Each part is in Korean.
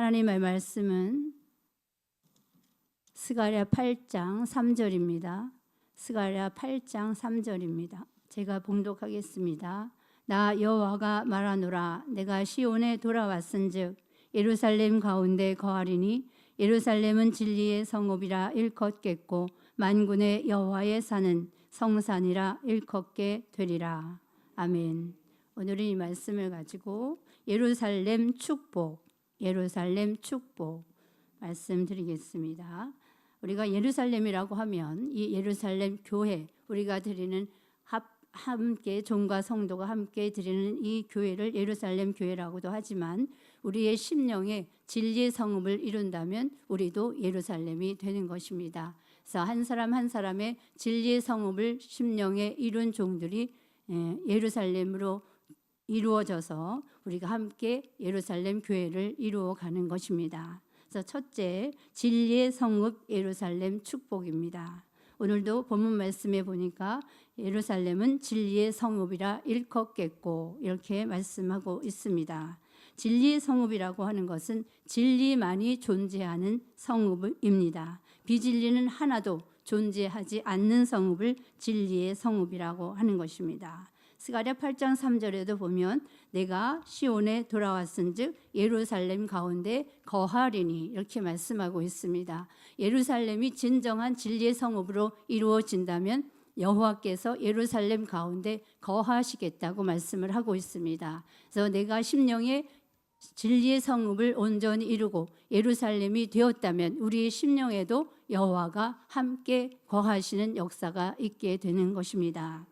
하나님의 말씀은 스가랴 8장 3절입니다. 스가랴 8장 3절입니다. 제가 봉독하겠습니다. 나 여호와가 말하노라 내가 시온에 돌아왔은즉 예루살렘 가운데 거하리니 예루살렘은 진리의 성읍이라 일컫겠고 만군의 여호와의 산은 성산이라 일컫게 되리라. 아멘. 오늘은 이 말씀을 가지고 예루살렘 축복, 예루살렘 축복 말씀드리겠습니다. 우리가 예루살렘이라고 하면 이 예루살렘 교회 우리가 드리는 합, 함께 종과 성도가 함께 드리는 이 교회를 예루살렘 교회라고도 하지만 우리의 심령에 진리의 성읍을 이룬다면 우리도 예루살렘이 되는 것입니다. 그래서 한 사람 한 사람의 진리의 성읍을 심령에 이룬 종들이 예, 예루살렘으로 이루어져서 우리가 함께 예루살렘 교회를 이루어 가는 것입니다. 그래서 첫째, 진리의 성읍 예루살렘 축복입니다. 오늘도 본문 말씀에 보니까 예루살렘은 진리의 성읍이라 일컫겠고 이렇게 말씀하고 있습니다. 진리의 성읍이라고 하는 것은 진리만이 존재하는 성읍입니다. 비진리는 하나도 존재하지 않는 성읍을 진리의 성읍이라고 하는 것입니다. 스가랴 8장 3절에도 보면 내가 시온에 돌아왔은즉 예루살렘 가운데 거하리니 이렇게 말씀하고 있습니다. 예루살렘이 진정한 진리의 성읍으로 이루어진다면 여호와께서 예루살렘 가운데 거하시겠다고 말씀을 하고 있습니다. 그래서 내가 심령에 진리의 성읍을 온전히 이루고 예루살렘이 되었다면 우리의 심령에도 여호와가 함께 거하시는 역사가 있게 되는 것입니다.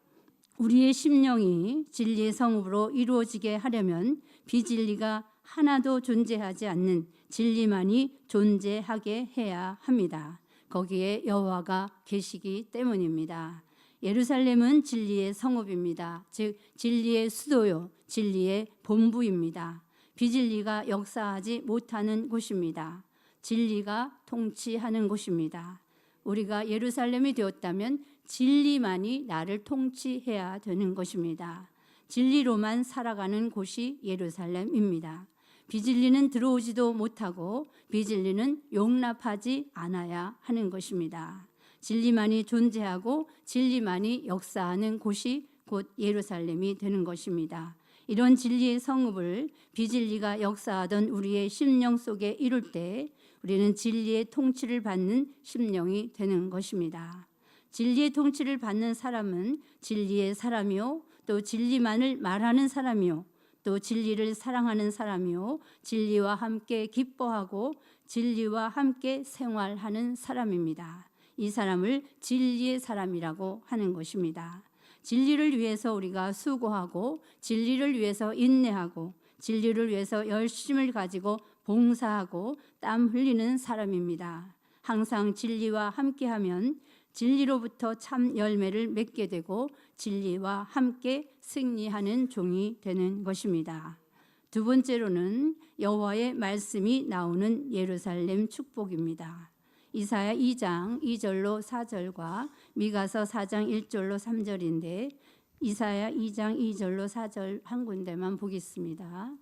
우리의 심령이 진리의 성읍으로 이루어지게 하려면 비진리가 하나도 존재하지 않는 진리만이 존재하게 해야 합니다. 거기에 여호와가 계시기 때문입니다. 예루살렘은 진리의 성읍입니다. 즉 진리의 수도요, 진리의 본부입니다. 비진리가 역사하지 못하는 곳입니다. 진리가 통치하는 곳입니다. 우리가 예루살렘이 되었다면 진리만이 나를 통치해야 되는 것입니다. 진리로만 살아가는 곳이 예루살렘입니다. 비진리는 들어오지도 못하고 비진리는 용납하지 않아야 하는 것입니다. 진리만이 존재하고 진리만이 역사하는 곳이 곧 예루살렘이 되는 것입니다. 이런 진리의 성읍을 비진리가 역사하던 우리의 심령 속에 이룰 때 우리는 진리의 통치를 받는 심령이 되는 것입니다. 진리의 통치를 받는 사람은 진리의 사람이요 또 진리만을 말하는 사람이요 또 진리를 사랑하는 사람이요 진리와 함께 기뻐하고 진리와 함께 생활하는 사람입니다. 이 사람을 진리의 사람이라고 하는 것입니다. 진리를 위해서 우리가 수고하고 진리를 위해서 인내하고 진리를 위해서 열심을 가지고 봉사하고 땀 흘리는 사람입니다. 항상 진리와 함께하면 진리로부터 참 열매를 맺게 되고 진리와 함께 승리하는 종이 되는 것입니다. 두 번째로는 여호와의 말씀이 나오는 예루살렘 축복입니다. 이사야 2장 2절로 4절과 미가서 4장 1절로 3절인데 이사야 2장 2절로 4절 한 군데만 보겠습니다.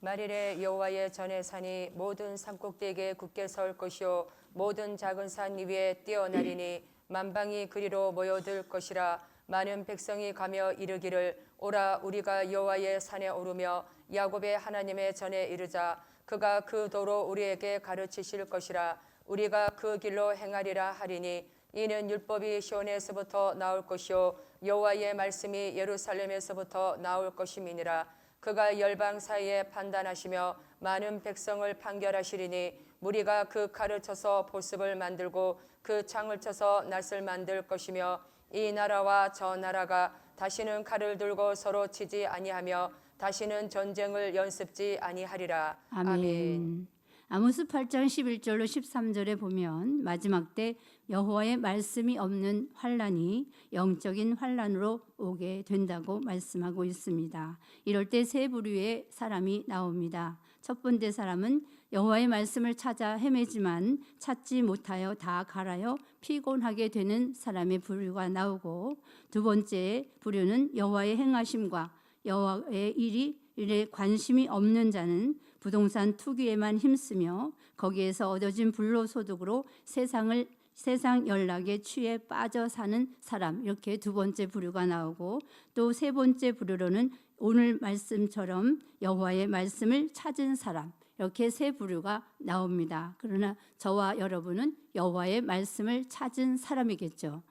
말일에 여호와의 전의 산이 모든 산꼭대기에 굳게 설 것이요 모든 작은 산 위에 뛰어나리니 만방이 그리로 모여들 것이라 많은 백성이 가며 이르기를 오라 우리가 여호와의 산에 오르며 야곱의 하나님의 전에 이르자 그가 그 도로 우리에게 가르치실 것이라 우리가 그 길로 행하리라 하리니 이는 율법이 시온에서부터 나올 것이요 여호와의 말씀이 예루살렘에서부터 나올 것임이니라 그가 열방 사이에 판단하시며 많은 백성을 판결하시리니 무리가 그 칼을 쳐서 보습을 만들고 그 창을 쳐서 낫을 만들 것이며 이 나라와 저 나라가 다시는 칼을 들고 서로 치지 아니하며 다시는 전쟁을 연습지 아니하리라. 아멘. 아모스 8장 11절로 13절에 보면 마지막 때 여호와의 말씀이 없는 환란이 영적인 환란으로 오게 된다고 말씀하고 있습니다. 이럴 때 세 부류의 사람이 나옵니다. 첫 번째 사람은 여호와의 말씀을 찾아 헤매지만 찾지 못하여 다 갈아요 피곤하게 되는 사람의 부류가 나오고 두 번째 부류는 여호와의 행하심과 여호와의 일이 일에 관심이 없는 자는 부동산 투기에만 힘쓰며 거기에서 얻어진 불로 소득으로 세상을 세상 연락에 취해 빠져 사는 사람 이렇게 두 번째 부류가 나오고 또 세 번째 부류로는 오늘 말씀처럼 여호와의 말씀을 찾은 사람 이렇게 세 부류가 나옵니다. 그러나 저와 여러분은 여호와의 말씀을 찾은 사람이겠죠.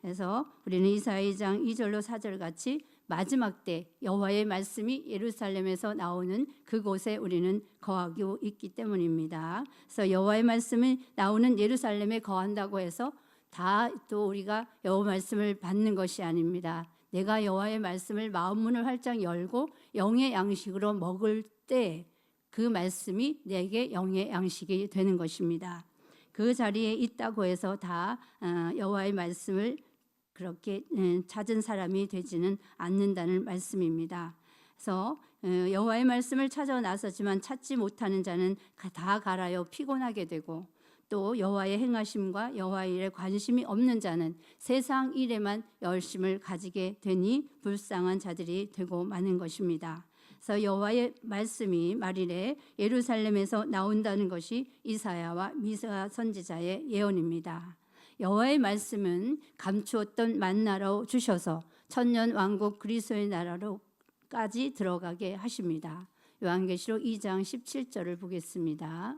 그래서 우리는 이사야장 2절로 4절 같이 마지막 때 여호와의 말씀이 예루살렘에서 나오는 그곳에 우리는 거하고 있기 때문입니다. 그래서 여호와의 말씀이 나오는 예루살렘에 거한다고 해서 다 또 우리가 여호와 말씀을 받는 것이 아닙니다. 내가 여호와의 말씀을 마음 문을 활짝 열고 영의 양식으로 먹을 때 그 말씀이 내게 영의 양식이 되는 것입니다. 그 자리에 있다고 해서 다 어, 여호와의 말씀을 그렇게 음, 찾은 사람이 되지는 않는다는 말씀입니다. 그래서 어, 여호와의 말씀을 찾아 나서지만 찾지 못하는 자는 가- 다 갈아요 피곤하게 되고 또 여호와의 행하심과 여호와의 일에 관심이 없는 자는 세상 일에만 열심을 가지게 되니 불쌍한 자들이 되고 마는 것입니다. 그래서 여호와의 말씀이 말일에 예루살렘에서 나온다는 것이 이사야와 미사 선지자의 예언입니다. 여호와의 말씀은 감추었던 만나로 주셔서 천년 왕국 그리스도의 나라로까지 들어가게 하십니다. 요한계시록 2장 17절을 보겠습니다.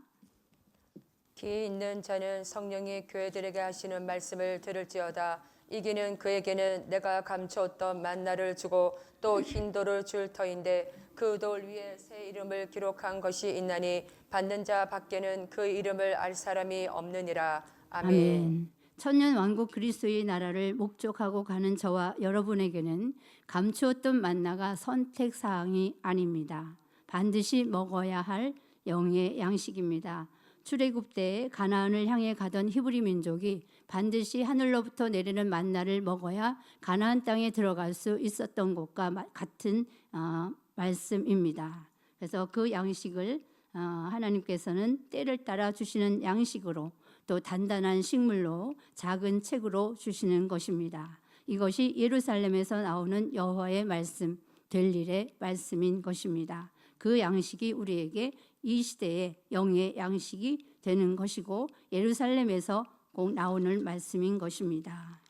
귀 있는 자는 성령이 교회들에게 하시는 말씀을 들을지어다 이기는 그에게는 내가 감추었던 만나를 주고 또 흰 돌을 줄 터인데 그 돌 위에 새 이름을 기록한 것이 있나니 받는 자 밖에는 그 이름을 알 사람이 없느니라 아멘. 아멘. 천년 왕국 그리스도의 나라를 목적하고 가는 저와 여러분에게는 감추었던 만나가 선택 사항이 아닙니다. 반드시 먹어야 할 영의 양식입니다. 출애굽 때 가나안을 향해 가던 히브리 민족이 반드시 하늘로부터 내리는 만나를 먹어야 가나안 땅에 들어갈 수 있었던 것과 마- 같은 어, 말씀입니다. 그래서 그 양식을 어, 하나님께서는 때를 따라 주시는 양식으로 또 단단한 식물로 작은 책으로 주시는 것입니다. 이것이 예루살렘에서 나오는 여호와의 말씀 될 일의 말씀인 것입니다. 그 양식이 우리에게 이 시대의 영의 양식이 되는 것이고 예루살렘에서 꼭 나오는 말씀인 것입니다.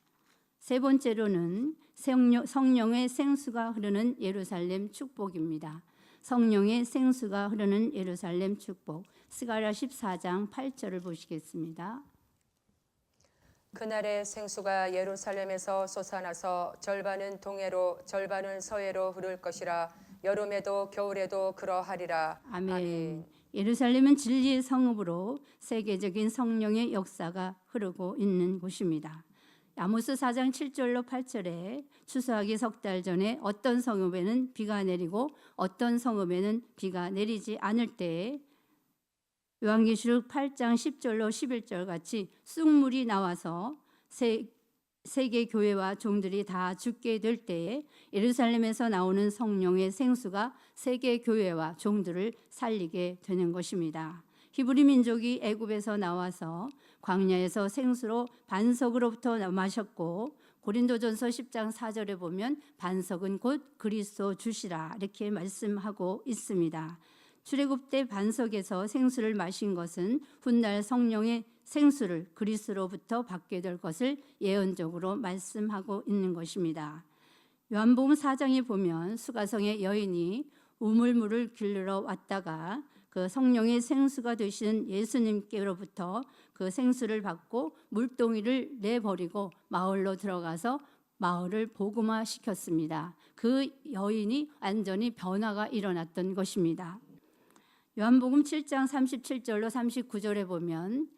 세 번째로는 성령- 성령 의 생수가 흐르는 예루살렘 축복입니다. 성령의 생수가 흐르는 예루살렘 축복. 스가랴 14장 8절을 보시겠습니다. 그날의 생수가 예루살렘에서 솟아나서 절반은 동해로 절반은 서해로 흐를 것이라 여름에도 겨울에도 그러하리라 아멘. 예루살렘은 진리의 성읍으로 세계적인 성령의 역사가 흐르고 있는 곳입니다. 아모스 4장 7절로 8절에 추수하기 석 달 전에 어떤 성읍에는 비가 내리고 어떤 성읍에는 비가 내리지 않을 때에 요한계시록 8장 10절로 11절 같이 쑥물이 나와서 세, 세계 교회와 종들이 다 죽게 될 때에 예루살렘에서 나오는 성령의 생수가 세계 교회와 종들을 살리게 되는 것입니다. 히브리 민족이 애굽에서 나와서 광야에서 생수로 반석으로부터 마셨고 고린도전서 10장 4절에 보면 반석은 곧 그리스도 주시라 이렇게 말씀하고 있습니다. 출애굽 때 반석에서 생수를 마신 것은 훗날 성령의 생수를 그리스로부터 받게 될 것을 예언적으로 말씀하고 있는 것입니다. 요한복음 4장에 보면 수가성의 여인이 우물물을 길르러 왔다가 그 성령의 생수가 되신 예수님께로부터 그 생수를 받고 물동이를 내버리고 마을로 들어가서 마을을 복음화 시켰습니다. 그 여인이 완전히 변화가 일어났던 것입니다. 요한복음 7장 37절로 39절에 보면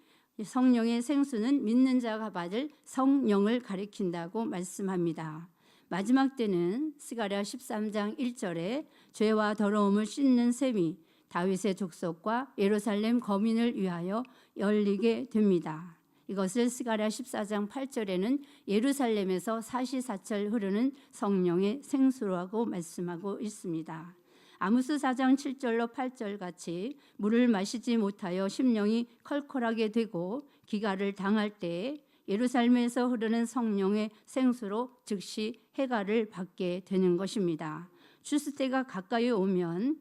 성령의 생수는 믿는 자가 받을 성령을 가리킨다고 말씀합니다. 마지막 때는 스가랴 13장 1절에 죄와 더러움을 씻는 셈이 다윗의 족속과 예루살렘 거민을 위하여 열리게 됩니다. 이것을 스가랴 14장 8절에는 예루살렘에서 사시사철 흐르는 성령의 생수라고 말씀하고 있습니다. 아무스 4장 7절로 8절 같이 물을 마시지 못하여 심령이 컬컬하게 되고 기가를 당할 때 예루살렘에서 흐르는 성령의 생수로 즉시 해가를 받게 되는 것입니다. 추수 때가 가까이 오면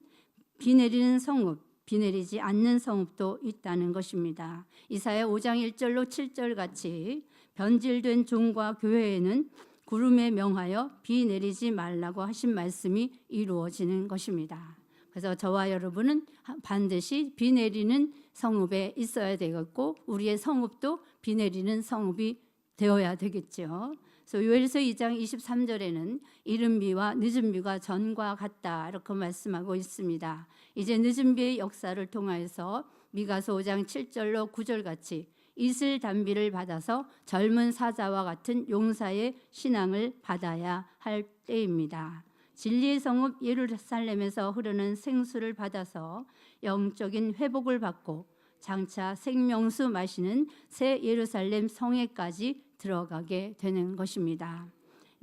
비 내리는 성읍 비 내리지 않는 성읍도 있다는 것입니다. 이사야 5장 1절로 7절 같이 변질된 종과 교회에는 구름에 명하여 비 내리지 말라고 하신 말씀이 이루어지는 것입니다. 그래서 저와 여러분은 반드시 비 내리는 성읍에 있어야 되겠고 우리의 성읍도 비 내리는 성읍이 되어야 되겠죠. 그래서 요엘서 2장 23절에는 이른 비와 늦은 비가 전과 같다 이렇게 말씀하고 있습니다. 이제 늦은 비의 역사를 통하여서 미가서 5장 7절로 9절 같이 이슬 단비를 받아서 젊은 사자와 같은 용사의 신앙을 받아야 할 때입니다. 진리의 성읍 예루살렘에서 흐르는 생수를 받아서 영적인 회복을 받고 장차 생명수 마시는 새 예루살렘 성에까지 들어가게 되는 것입니다.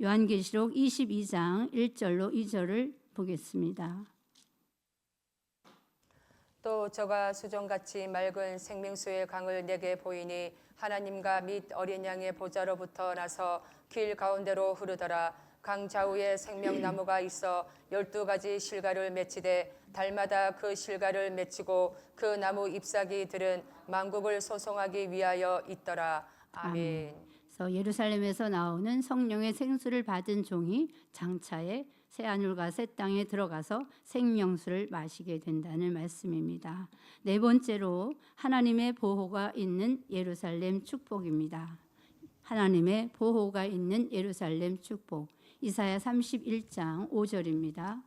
요한계시록 22장 1절로 2절을 보겠습니다. 또 저가 수정같이 맑은 생명수의 강을 내게 보이니 하나님과 및 어린 양의 보좌로부터 나서 길 가운데로 흐르더라. 강 좌우에 생명나무가 있어 열두 가지 실과를 맺히되 달마다 그 실과를 맺히고 그 나무 잎사귀들은 만국을 소송하기 위하여 있더라. 아멘. 그래서 예루살렘에서 나오는 성령의 생수를 받은 종이 장차에 새 하늘과 새 땅에 들어가서 생명수를 마시게 된다는 말씀입니다. 네 번째로 하나님의 보호가 있는 예루살렘 축복입니다. 하나님의 보호가 있는 예루살렘 축복. 이사야 31장 5절입니다.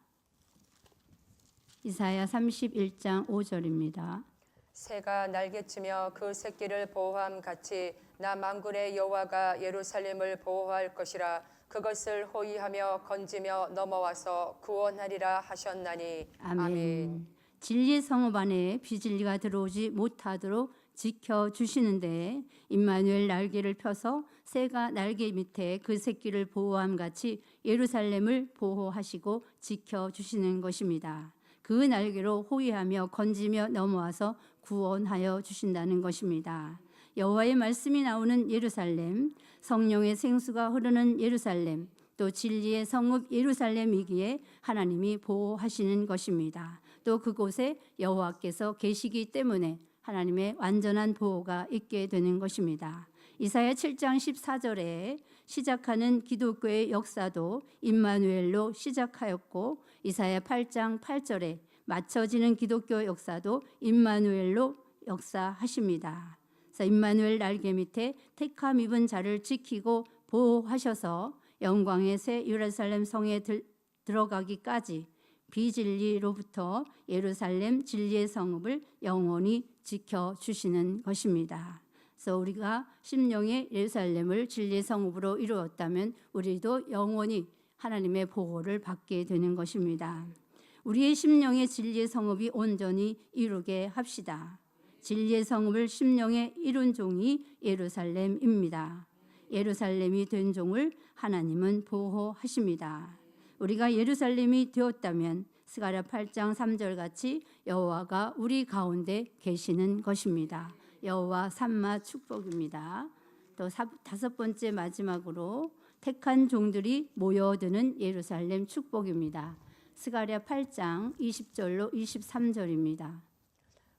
이사야 31장 5절입니다. 새가 날개치며 그 새끼를 보호함 같이 나 만군의 여호와가 예루살렘을 보호할 것이라 그것을 호위하며 건지며 넘어와서 구원하리라 하셨나니 아멘. 진리의 성읍 안에 비진리가 들어오지 못하도록 지켜 주시는데 임마누엘 날개를 펴서 새가 날개 밑에 그 새끼를 보호함 같이 예루살렘을 보호하시고 지켜 주시는 것입니다. 그 날개로 호위하며 건지며 넘어와서 구원하여 주신다는 것입니다. 여호와의 말씀이 나오는 예루살렘, 성령의 생수가 흐르는 예루살렘, 또 진리의 성읍 예루살렘이기에 하나님이 보호하시는 것입니다. 또 그곳에 여호와께서 계시기 때문에 하나님의 완전한 보호가 있게 되는 것입니다. 이사야 7장 14절에 시작하는 기독교의 역사도 임마누엘로 시작하였고 이사야 8장 8절에 맞춰지는 기독교 역사도 임마누엘로 역사하십니다. 그래서 임마누엘 날개 밑에 택함 입은 자를 지키고 보호하셔서 영광의 새 예루살렘 성에 들, 들어가기까지 비진리로부터 예루살렘 진리의 성읍을 영원히 지켜 주시는 것입니다. 그래서 우리가 심령의 예루살렘을 진리의 성읍으로 이루었다면 우리도 영원히 하나님의 보호를 받게 되는 것입니다. 우리의 심령의 진리의 성읍이 온전히 이루게 합시다. 진리의 성읍을 심령에 이룬 종이 예루살렘입니다. 예루살렘이 된 종을 하나님은 보호하십니다. 우리가 예루살렘이 되었다면 스가랴 8장 3절 같이 여호와가 우리 가운데 계시는 것입니다. 여호와 삼마 축복입니다. 또 사, 다섯 번째 마지막으로 택한 종들이 모여드는 예루살렘 축복입니다. 스가랴 8장 20절로 23절입니다.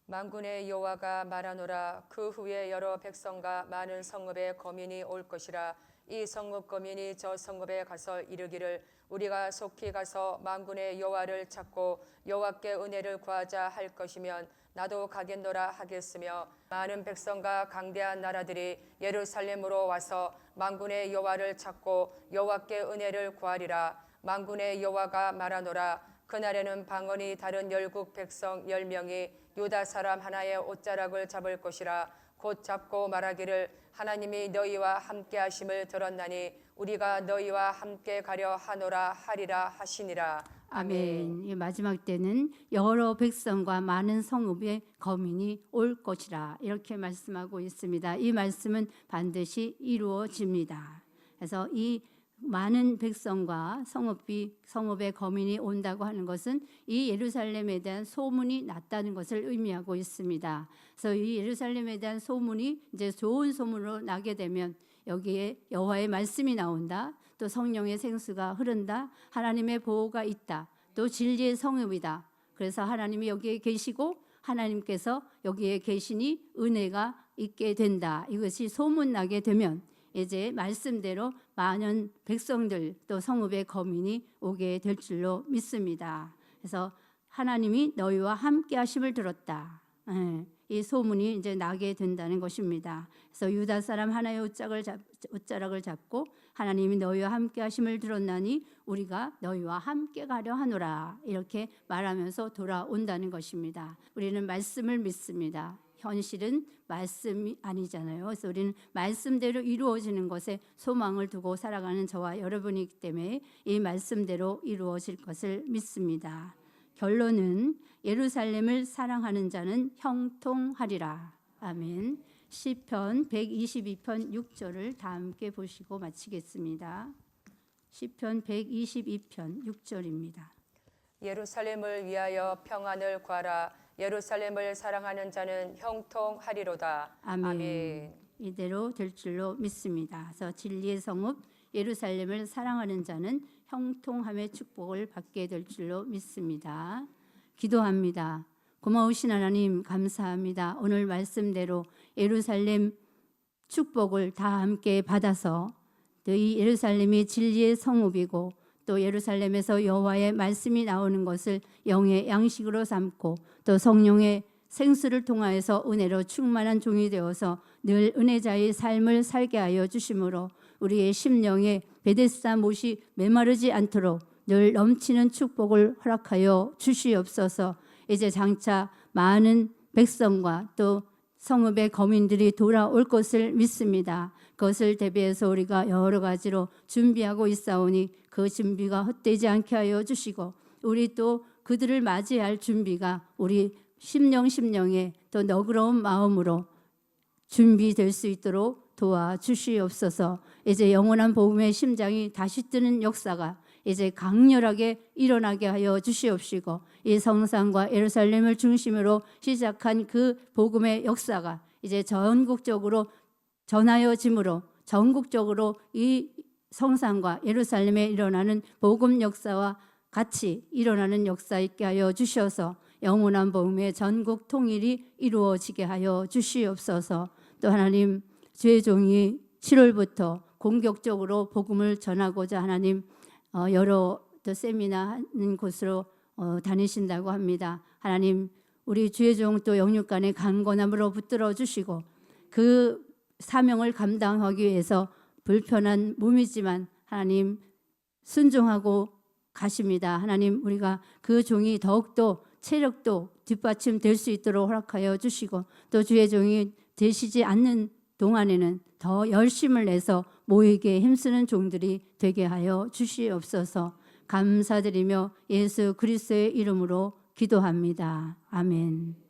만군의 여호와가 말하노라. 그 후에 여러 백성과 많은 성읍에 거민이 올 것이라. 이 성읍 거민이 저 성읍에 가서 이르기를 우리가 속히 가서 만군의 여호와를 찾고 여호와께 은혜를 구하자 할 것이면 나도 가겠노라 하겠으며 많은 백성과 강대한 나라들이 예루살렘으로 와서 만군의 여호와를 찾고 여호와께 은혜를 구하리라. 만군의 여호와가 말하노라 그날에는 방언이 다른 열국 백성 열 명이 유다 사람 하나의 옷자락을 잡을 것이라 곧 잡고 말하기를 하나님이 너희와 함께 하심을 들었나니 우리가 너희와 함께 가려 하노라 하리라 하시니라 아멘. 이 마지막 때는 여러 백성과 많은 성읍의 거민이 올 것이라 이렇게 말씀하고 있습니다. 이 말씀은 반드시 이루어집니다. 그래서 이 많은 백성과 성읍이 성읍의 거민이 온다고 하는 것은 이 예루살렘에 대한 소문이 났다는 것을 의미하고 있습니다. 그래서 이 예루살렘에 대한 소문이 이제 좋은 소문으로 나게 되면 여기에 여호와의 말씀이 나온다. 또 성령의 생수가 흐른다. 하나님의 보호가 있다. 또 진리의 성읍이다. 그래서 하나님이 여기에 계시고 하나님께서 여기에 계시니 은혜가 있게 된다. 이것이 소문나게 되면 이제 말씀대로 많은 백성들 또 성읍의 거민이 오게 될 줄로 믿습니다. 그래서 하나님이 너희와 함께 하심을 들었다. 예, 이 소문이 이제 나게 된다는 것입니다. 그래서 유다 사람 하나의 옷자락을, 잡, 옷자락을 잡고 하나님이 너희와 함께 하심을 들었나니 우리가 너희와 함께 가려 하노라 이렇게 말하면서 돌아온다는 것입니다. 우리는 말씀을 믿습니다. 현실은 말씀이 아니잖아요. 그래서 우리는 말씀대로 이루어지는 것에 소망을 두고 살아가는 저와 여러분이기 때문에 이 말씀대로 이루어질 것을 믿습니다. 결론은 예루살렘을 사랑하는 자는 형통하리라. 아멘. 시편 122편 6절을 다 함께 보시고 마치겠습니다. 시편 122편 6절입니다. 예루살렘을 위하여 평안을 구하라 예루살렘을 사랑하는 자는 형통하리로다. 아멘. 아멘. 이대로 될 줄로 믿습니다. 그래서 진리의 성읍 예루살렘을 사랑하는 자는 형통함의 축복을 받게 될 줄로 믿습니다. 기도합니다. 고마우신 하나님 감사합니다. 오늘 말씀대로 예루살렘 축복을 다 함께 받아서 너희 예루살렘이 진리의 성읍이고 또 예루살렘에서 여호와의 말씀이 나오는 것을 영의 양식으로 삼고 또 성령의 생수를 통하여서 은혜로 충만한 종이 되어서 늘 은혜자의 삶을 살게 하여 주심으로 우리의 심령에 베데스다 못이 메마르지 않도록 늘 넘치는 축복을 허락하여 주시옵소서. 이제 장차 많은 백성과 또 성읍의 거민들이 돌아올 것을 믿습니다. 그것을 대비해서 우리가 여러 가지로 준비하고 있사오니 그 준비가 헛되지 않게 하여 주시고 우리 또 그들을 맞이할 준비가 우리 심령 심령에 또 너그러운 마음으로 준비될 수 있도록 도와주시옵소서. 이제 영원한 복음의 심장이 다시 뜨는 역사가 이제 강렬하게 일어나게 하여 주시옵시고 이 성산과 예루살렘을 중심으로 시작한 그 복음의 역사가 이제 전국적으로 전하여짐으로 전국적으로 이 성산과 예루살렘에 일어나는 복음 역사와 같이 일어나는 역사 있게 하여 주셔서 영원한 복음의 전국 통일이 이루어지게 하여 주시옵소서. 또 하나님 주의 종이 7월부터 공격적으로 복음을 전하고자 하나님 어, 여러 또 세미나 하는 곳으로 어, 다니신다고 합니다. 하나님 우리 주의 종또 영육간의 강건함으로 붙들어 주시고 그 사명을 감당하기 위해서 불편한 몸이지만 하나님 순종하고 가십니다. 하나님 우리가 그 종이 더욱더 체력도 뒷받침 될 수 있도록 허락하여 주시고 또 주의 종이 되시지 않는 동안에는 더 열심을 내서 모이게 힘쓰는 종들이 되게 하여 주시옵소서. 감사드리며 예수 그리스도의 이름으로 기도합니다. 아멘.